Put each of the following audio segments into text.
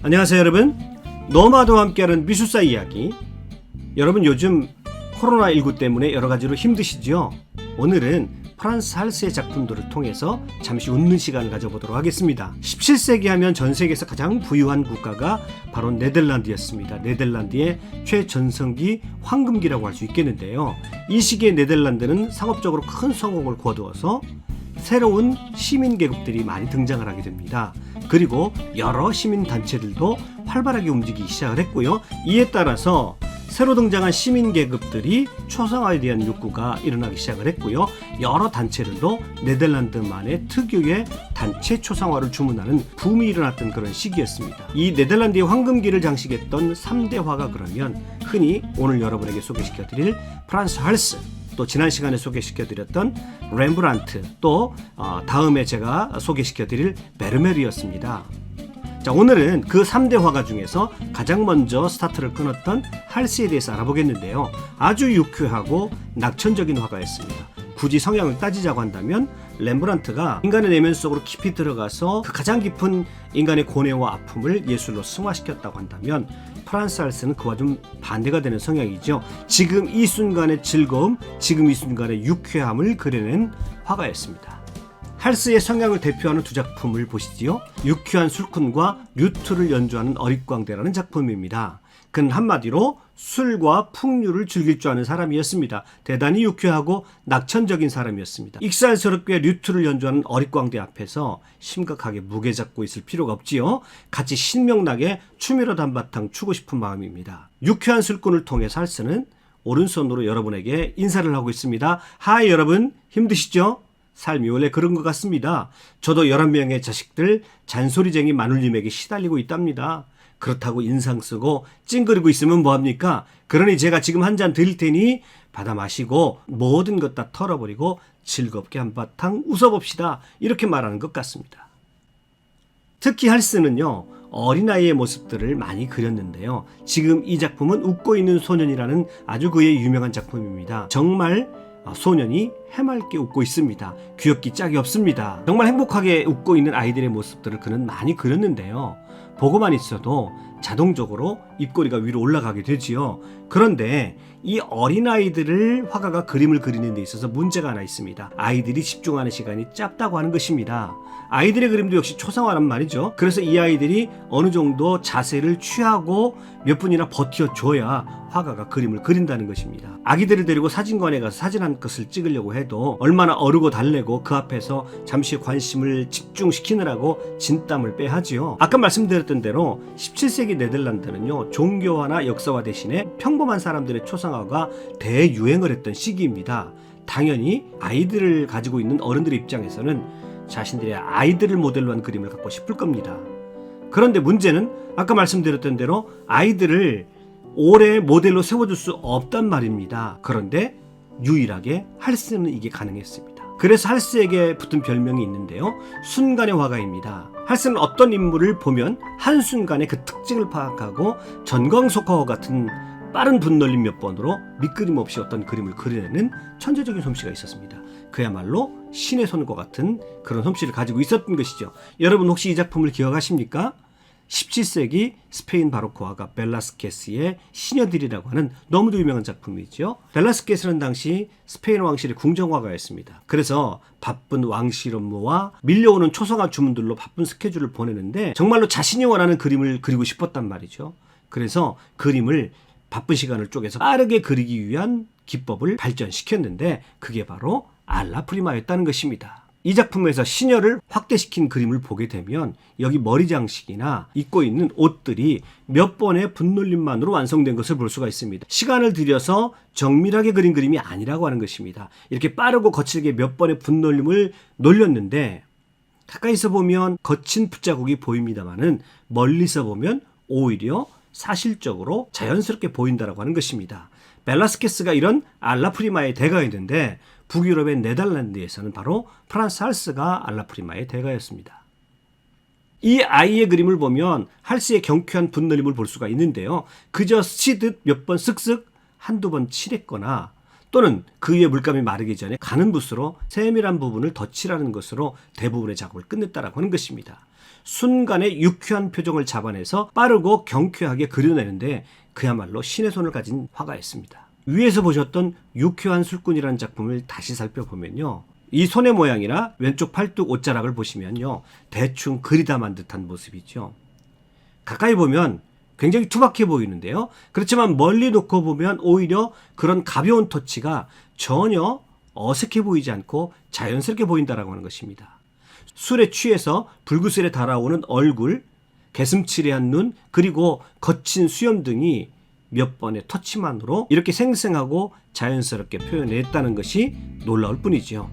안녕하세요 여러분. 노마드와 함께하는 미술사 이야기. 여러분 요즘 코로나19 때문에 여러 가지로 힘드시죠? 오늘은 프란스 할스의 작품들을 통해서 잠시 웃는 시간을 가져보도록 하겠습니다. 17세기 하면 전 세계에서 가장 부유한 국가가 바로 네덜란드였습니다. 네덜란드의 최전성기 황금기라고 할 수 있겠는데요. 이 시기에 네덜란드는 상업적으로 큰 성공을 거두어서 새로운 시민 계급들이 많이 등장을 하게 됩니다. 그리고 여러 시민 단체들도 활발하게 움직이기 시작을 했고요. 이에 따라서 새로 등장한 시민 계급들이 초상화에 대한 욕구가 일어나기 시작을 했고요. 여러 단체들도 네덜란드만의 특유의 단체 초상화를 주문하는 붐이 일어났던 그런 시기였습니다. 이 네덜란드의 황금기를 장식했던 3대 화가 그러면 흔히 오늘 여러분에게 소개시켜 드릴 프란스 할스 또 지난 시간에 소개시켜드렸던 렘브란트 또 어, 다음에 제가 소개시켜드릴 베르메르였습니다. 자 오늘은 그 3대 화가 중에서 가장 먼저 스타트를 끊었던 할스에 대해서 알아보겠는데요. 아주 유쾌하고 낙천적인 화가였습니다. 굳이 성향을 따지자고 한다면 렘브란트가 인간의 내면 속으로 깊이 들어가서 그 가장 깊은 인간의 고뇌와 아픔을 예술로 승화시켰다고 한다면 프란스 할스는 그와 좀 반대가 되는 성향이죠. 지금 이 순간의 즐거움, 지금 이 순간의 유쾌함을 그려낸 화가였습니다. 할스의 성향을 대표하는 두 작품을 보시지요. 유쾌한 술꾼과 류트를 연주하는 어릿광대라는 작품입니다. 그는 한마디로 술과 풍류를 즐길 줄 아는 사람이었습니다. 대단히 유쾌하고 낙천적인 사람이었습니다. 익살스럽게 류트를 연주하는 어릿광대 앞에서 심각하게 무게 잡고 있을 필요가 없지요. 같이 신명나게 춤이라도 한바탕 추고 싶은 마음입니다. 유쾌한 술꾼을 통해 살스는 오른손으로 여러분에게 인사를 하고 있습니다. 하이 여러분 힘드시죠? 삶이 원래 그런 것 같습니다. 저도 11명의 자식들 잔소리쟁이 마눌님에게 시달리고 있답니다. 그렇다고 인상 쓰고 찡그리고 있으면 뭐합니까? 그러니 제가 지금 한 잔 드릴 테니 받아 마시고 모든 것 다 털어버리고 즐겁게 한바탕 웃어봅시다. 이렇게 말하는 것 같습니다. 특히 할스는요, 어린아이의 모습들을 많이 그렸는데요. 지금 이 작품은 웃고 있는 소년이라는 아주 그의 유명한 작품입니다. 정말 어, 소년이 해맑게 웃고 있습니다. 귀엽기 짝이 없습니다. 정말 행복하게 웃고 있는 아이들의 모습들을 그는 많이 그렸는데요. 보고만 있어도 자동적으로 입꼬리가 위로 올라가게 되지요. 그런데 이 어린아이들을 화가가 그림을 그리는 데 있어서 문제가 하나 있습니다. 아이들이 집중하는 시간이 짧다고 하는 것입니다. 아이들의 그림도 역시 초상화란 말이죠. 그래서 이 아이들이 어느 정도 자세를 취하고 몇 분이나 버텨줘야 화가가 그림을 그린다는 것입니다. 아기들을 데리고 사진관에 가서 사진 한 컷을 찍으려고 해도 얼마나 어르고 달래고 그 앞에서 잠시 관심을 집중시키느라고 진땀을 빼하지요. 아까 말씀드렸던 대로 17세기 네덜란드는요 종교화나 역사화 대신에 평범한 사람들의 초상화가 대유행을 했던 시기입니다. 당연히 아이들을 가지고 있는 어른들의 입장에서는 자신들의 아이들을 모델로 한 그림을 갖고 싶을 겁니다. 그런데 문제는 아까 말씀드렸던 대로 아이들을 오래 모델로 세워줄 수 없단 말입니다. 그런데 유일하게 할스는 이게 가능했습니다. 그래서 할스에게 붙은 별명이 있는데요. 순간의 화가입니다. 할스는 어떤 인물을 보면 한순간에 그 특징을 파악하고 전광석화와 같은 빠른 분놀림 몇 번으로 밑그림 없이 어떤 그림을 그려내는 천재적인 솜씨가 있었습니다. 그야말로 신의 손과 같은 그런 솜씨를 가지고 있었던 것이죠. 여러분 혹시 이 작품을 기억하십니까? 17세기 스페인 바로크 화가 벨라스케스의 시녀들이라고 하는 너무도 유명한 작품이죠. 벨라스케스는 당시 스페인 왕실의 궁정화가였습니다. 그래서 바쁜 왕실 업무와 밀려오는 초상화 주문들로 바쁜 스케줄을 보내는데 정말로 자신이 원하는 그림을 그리고 싶었단 말이죠. 그래서 그림을 바쁜 시간을 쪼개서 빠르게 그리기 위한 기법을 발전시켰는데 그게 바로 알라프리마였다는 것입니다. 이 작품에서 시녀를 확대시킨 그림을 보게 되면 여기 머리 장식이나 입고 있는 옷들이 몇 번의 분놀림만으로 완성된 것을 볼 수가 있습니다. 시간을 들여서 정밀하게 그린 그림이 아니라고 하는 것입니다. 이렇게 빠르고 거칠게 몇 번의 분놀림을 놀렸는데 가까이서 보면 거친 붓자국이 보입니다만은 멀리서 보면 오히려 사실적으로 자연스럽게 보인다라고 하는 것입니다. 벨라스케스가 이런 알라프리마의 대가였는데 북유럽의 네덜란드에서는 바로 프란스 할스가 알라프리마의 대가였습니다. 이 아이의 그림을 보면 할스의 경쾌한 분놀림을 볼 수가 있는데요. 그저 스치듯 몇 번 쓱쓱 한두 번 칠했거나 또는 그 위에 물감이 마르기 전에 가는 붓으로 세밀한 부분을 덧칠하는 것으로 대부분의 작업을 끝냈다라고 하는 것입니다. 순간의 유쾌한 표정을 잡아내서 빠르고 경쾌하게 그려내는데 그야말로 신의 손을 가진 화가였습니다. 위에서 보셨던 유쾌한 술꾼이라는 작품을 다시 살펴보면요. 이 손의 모양이나 왼쪽 팔뚝 옷자락을 보시면요. 대충 그리다만 듯한 모습이죠. 가까이 보면 굉장히 투박해 보이는데요. 그렇지만 멀리 놓고 보면 오히려 그런 가벼운 터치가 전혀 어색해 보이지 않고 자연스럽게 보인다라고 하는 것입니다. 술에 취해서 불구슬에 달아오는 얼굴, 개슴츠레한 눈, 그리고 거친 수염 등이 몇 번의 터치만으로 이렇게 생생하고 자연스럽게 표현했다는 것이 놀라울 뿐이지요.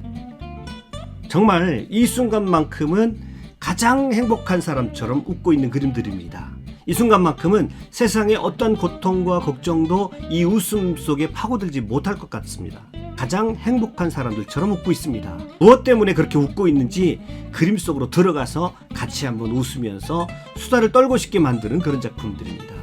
정말 이 순간만큼은 가장 행복한 사람처럼 웃고 있는 그림들입니다. 이 순간만큼은 세상의 어떤 고통과 걱정도 이 웃음 속에 파고들지 못할 것 같습니다. 가장 행복한 사람들처럼 웃고 있습니다. 무엇 때문에 그렇게 웃고 있는지 그림 속으로 들어가서 같이 한번 웃으면서 수다를 떨고 싶게 만드는 그런 작품들입니다.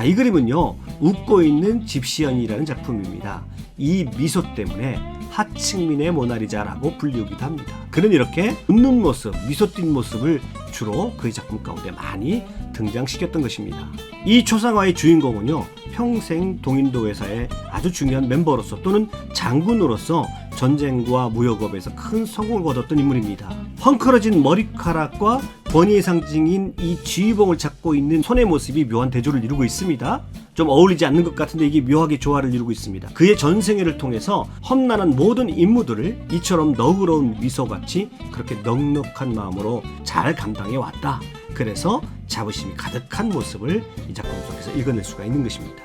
자, 이 그림은요, 웃고 있는 집시연이라는 작품입니다. 이 미소 때문에 하층민의 모나리자라고 불리우기도 합니다. 그는 이렇게 웃는 모습, 미소 띈 모습을 주로 그의 작품 가운데 많이 등장시켰던 것입니다. 이 초상화의 주인공은요, 평생 동인도 회사의 아주 중요한 멤버로서 또는 장군으로서 전쟁과 무역업에서 큰 성공을 거뒀던 인물입니다. 헝클어진 머리카락과 권위의 상징인 이 지휘봉을 잡고 있는 손의 모습이 묘한 대조를 이루고 있습니다. 좀 어울리지 않는 것 같은데 이게 묘하게 조화를 이루고 있습니다. 그의 전생애를 통해서 험난한 모든 임무들을 이처럼 너그러운 미소같이 그렇게 넉넉한 마음으로 잘 감당해 왔다. 그래서 자부심이 가득한 모습을 이 작품 속에서 읽어낼 수가 있는 것입니다.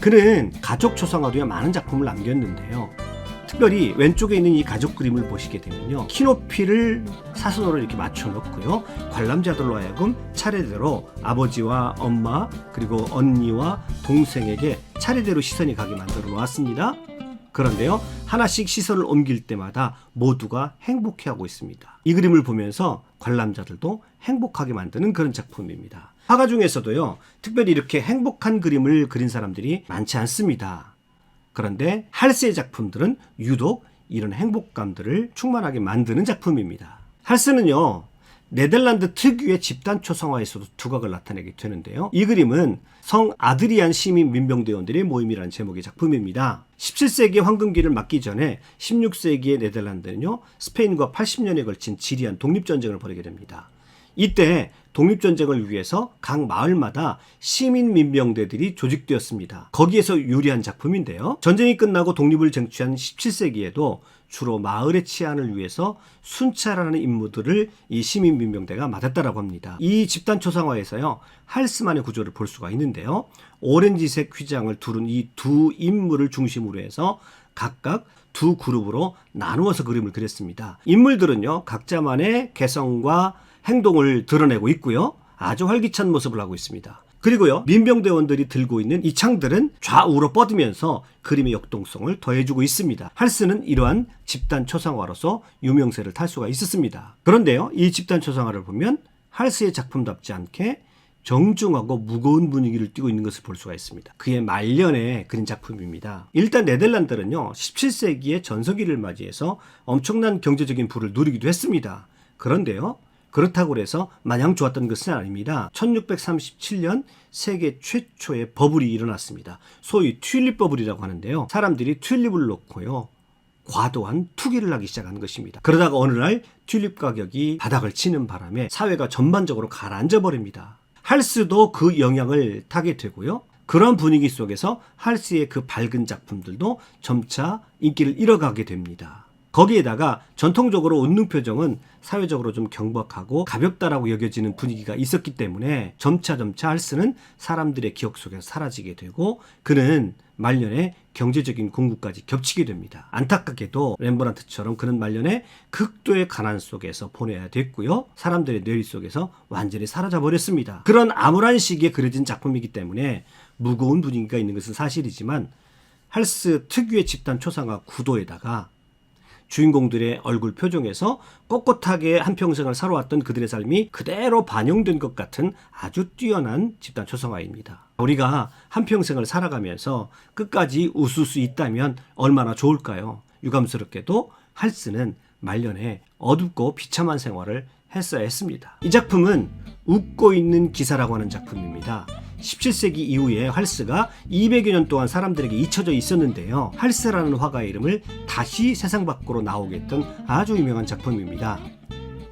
그는 가족 초상화도에 많은 작품을 남겼는데요. 특별히 왼쪽에 있는 이 가족 그림을 보시게 되면요. 키높이를 사선으로 이렇게 맞춰 놓고요. 관람자들로 하여금 차례대로 아버지와 엄마 그리고 언니와 동생에게 차례대로 시선이 가게 만들어 놓았습니다. 그런데요. 하나씩 시선을 옮길 때마다 모두가 행복해하고 있습니다. 이 그림을 보면서 관람자들도 행복하게 만드는 그런 작품입니다. 화가 중에서도요. 특별히 이렇게 행복한 그림을 그린 사람들이 많지 않습니다. 그런데 할스의 작품들은 유독 이런 행복감들을 충만하게 만드는 작품입니다. 할스는요, 네덜란드 특유의 집단 초상화에서도 두각을 나타내게 되는데요. 이 그림은 성 아드리안 시민 민병대원들의 모임이라는 제목의 작품입니다. 17세기 황금기를 맞기 전에 16세기의 네덜란드는요, 스페인과 80년에 걸친 지리한 독립전쟁을 벌이게 됩니다. 이때 독립전쟁을 위해서 각 마을마다 시민 민병대들이 조직되었습니다. 거기에서 유리한 작품인데요. 전쟁이 끝나고 독립을 쟁취한 17세기에도 주로 마을의 치안을 위해서 순찰하는 임무들을 이 시민 민병대가 맡았다라고 합니다. 이 집단 초상화에서요. 할스만의 구조를 볼 수가 있는데요. 오렌지색 휘장을 두른 이 두 인물을 중심으로 해서 각각 두 그룹으로 나누어서 그림을 그렸습니다. 인물들은요. 각자만의 개성과 행동을 드러내고 있고요. 아주 활기찬 모습을 하고 있습니다. 그리고요, 민병대원들이 들고 있는 이 창들은 좌우로 뻗으면서 그림의 역동성을 더해주고 있습니다. 할스는 이러한 집단 초상화로서 유명세를 탈 수가 있었습니다. 그런데요, 이 집단 초상화를 보면 할스의 작품답지 않게 정중하고 무거운 분위기를 띠고 있는 것을 볼 수가 있습니다. 그의 말년에 그린 작품입니다. 일단 네덜란드는요, 17세기의 전성기를 맞이해서 엄청난 경제적인 부를 누리기도 했습니다. 그런데요, 그렇다고 해서 마냥 좋았던 것은 아닙니다. 1637년 세계 최초의 버블이 일어났습니다. 소위 튤립 버블이라고 하는데요. 사람들이 튤립을 놓고요. 과도한 투기를 하기 시작한 것입니다. 그러다가 어느 날 튤립 가격이 바닥을 치는 바람에 사회가 전반적으로 가라앉아 버립니다. 할스도 그 영향을 타게 되고요. 그런 분위기 속에서 할스의 그 밝은 작품들도 점차 인기를 잃어가게 됩니다. 거기에다가 전통적으로 웃는 표정은 사회적으로 좀 경박하고 가볍다라고 여겨지는 분위기가 있었기 때문에 점차 점차 할스는 사람들의 기억 속에서 사라지게 되고 그는 말년에 경제적인 공부까지 겹치게 됩니다. 안타깝게도 렘브란트처럼 그는 말년에 극도의 가난 속에서 보내야 됐고요. 사람들의 뇌리 속에서 완전히 사라져 버렸습니다. 그런 암울한 시기에 그려진 작품이기 때문에 무거운 분위기가 있는 것은 사실이지만 할스 특유의 집단 초상화 구도에다가 주인공들의 얼굴 표정에서 꼿꼿하게 한평생을 살아왔던 그들의 삶이 그대로 반영된 것 같은 아주 뛰어난 집단 초상화입니다. 우리가 한평생을 살아가면서 끝까지 웃을 수 있다면 얼마나 좋을까요? 유감스럽게도 할스는 말년에 어둡고 비참한 생활을 했어야 했습니다. 이 작품은 웃고 있는 기사라고 하는 작품입니다. 17세기 이후에 할스가 200여 년 동안 사람들에게 잊혀져 있었는데요. 할스라는 화가의 이름을 다시 세상 밖으로 나오게 했던 아주 유명한 작품입니다.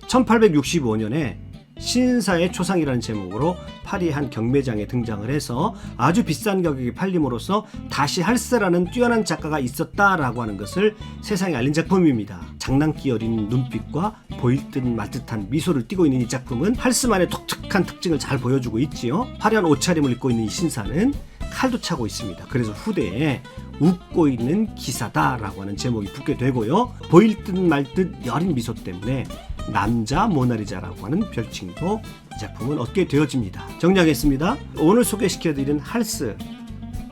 1865년에 신사의 초상이라는 제목으로 파리 한 경매장에 등장을 해서 아주 비싼 가격에 팔림으로써 다시 할스라는 뛰어난 작가가 있었다라고 하는 것을 세상에 알린 작품입니다. 장난기 어린 눈빛과 보일 듯 말 듯한 미소를 띠고 있는 이 작품은 할스만의 독특한 특징을 잘 보여주고 있지요. 화려한 옷차림을 입고 있는 이 신사는 칼도 차고 있습니다. 그래서 후대에 웃고 있는 기사다라고 하는 제목이 붙게 되고요. 보일 듯 말 듯 여린 미소 때문에 남자 모나리자라고 하는 별칭도 이 작품은 얻게 되어집니다. 정리하겠습니다. 오늘 소개시켜드린 할스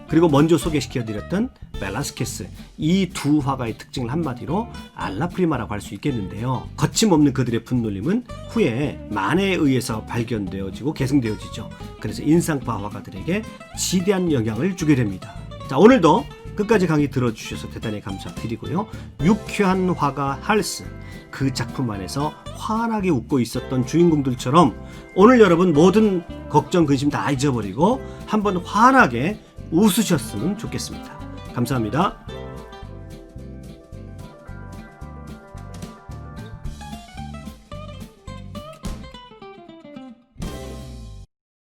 그리고 먼저 소개시켜드렸던 벨라스케스 이 두 화가의 특징을 한마디로 알라프리마라고 할 수 있겠는데요. 거침없는 그들의 분놀림은 후에 만해에 의해서 발견되어지고 계승되어지죠. 그래서 인상파 화가들에게 지대한 영향을 주게 됩니다. 자 오늘도 끝까지 강의 들어주셔서 대단히 감사드리고요. 유쾌한 화가 할스 그 작품 안에서 환하게 웃고 있었던 주인공들처럼 오늘 여러분 모든 걱정 근심 다 잊어버리고 한번 환하게 웃으셨으면 좋겠습니다. 감사합니다.